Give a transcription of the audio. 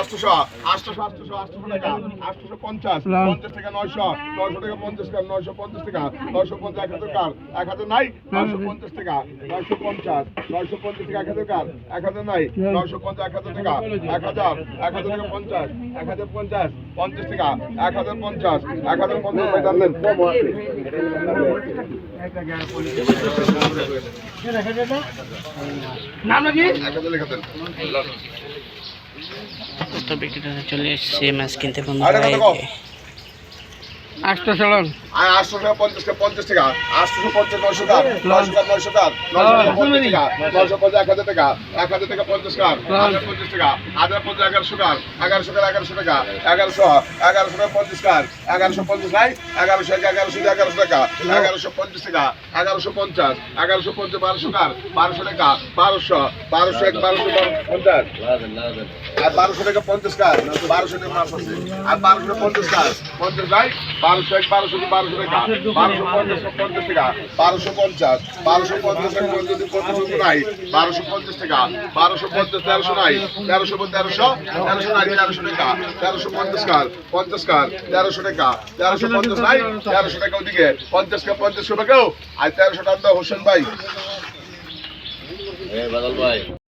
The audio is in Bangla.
আটশোশো আটশোশো আটশোশো আটশোশো টাকা আটশোশো পঞ্চাশ পঞ্চাশ টাকা নয়শো নয়শো টাকা পঞ্চাশ টাকা নয়শো পঞ্চাশ টাকা নয়শো পঞ্চাশ এক হাজার কার এক হাজার নাই নয়শো পঞ্চাশ টাকা নয়শো পঞ্চাশ নয়শো পঞ্চাশ টাকা এক হাজার কার এক হাজার নাই নয়শো পঞ্চাশ এক হাজার টাকা এক হাজার এক হাজার টাকা পঞ্চাশ এক হাজার পঞ্চাশ পঞ্চাশ টাকা এক হাজার পঞ্চাশ এক হাজার পঞ্চাশ ভাই জানলেন নাম নাকি এক হাজার লেখা দেন তো বিক্রেতা চলে এসছে মাছ কিনতে বন্ধু আরে কত কম? আটশো চলন আর আটশো টাকা পঞ্চাশ টাকা পঞ্চাশ টাকা। আটশো পঞ্চাশ নয়শো টাকা। নয়শো টাকা। টাকা নয়শো পঞ্চাশ টাকা। এক হাজার টাকা। এক হাজার টাকা পঞ্চাশ টাকা। হাজার পঞ্চাশ টাকা। হাজার পঞ্চাশ এগারোশো টাকা। এগারোশো টাকা এগারোশো টাকা। এগারোশো এগারোশো টাকা পঞ্চাশ টাকা। এগারোশো পঞ্চাশ নাই এগারোশো এক এগারোশো এগারোশো টাকা। এগারোশো পঞ্চাশ টাকা এগারোশো পঞ্চাশ। এগারোশো পঞ্চাশ বারোশো টাকা বারোশো টাকা বারোশো। বারোশো এক বারোশো পঞ্চাশ। আর বারোশো টাকা পঞ্চাশ বারোশো টাকা মাছ আর বারোশো টাকা পঞ্চাশ কাজ পঞ্চাশ ভাই বারোশো এক, বারোশো কি বারোশো টাকা বারোশো পঞ্চাশ পঞ্চাশ টাকা। বারোশো পঞ্চাশ বারোশো পঞ্চাশ যদি পঞ্চাশ টাকা নাই, বারোশো পঞ্চাশ টাকা। বারোশো পঞ্চাশ, তেরোশো নাই, তেরোশো তেরোশো তেরোশো নাই, তেরোশো টাকা। তেরোশো পঞ্চাশ কার পঞ্চাশ কার, তেরোশো টাকা। তেরোশো পঞ্চাশ নাই, তেরোশো টাকা ওদিকে। পঞ্চাশ কা, পঞ্চাশ টাকাও আর তেরোশো টাকা হোসেন ভাই।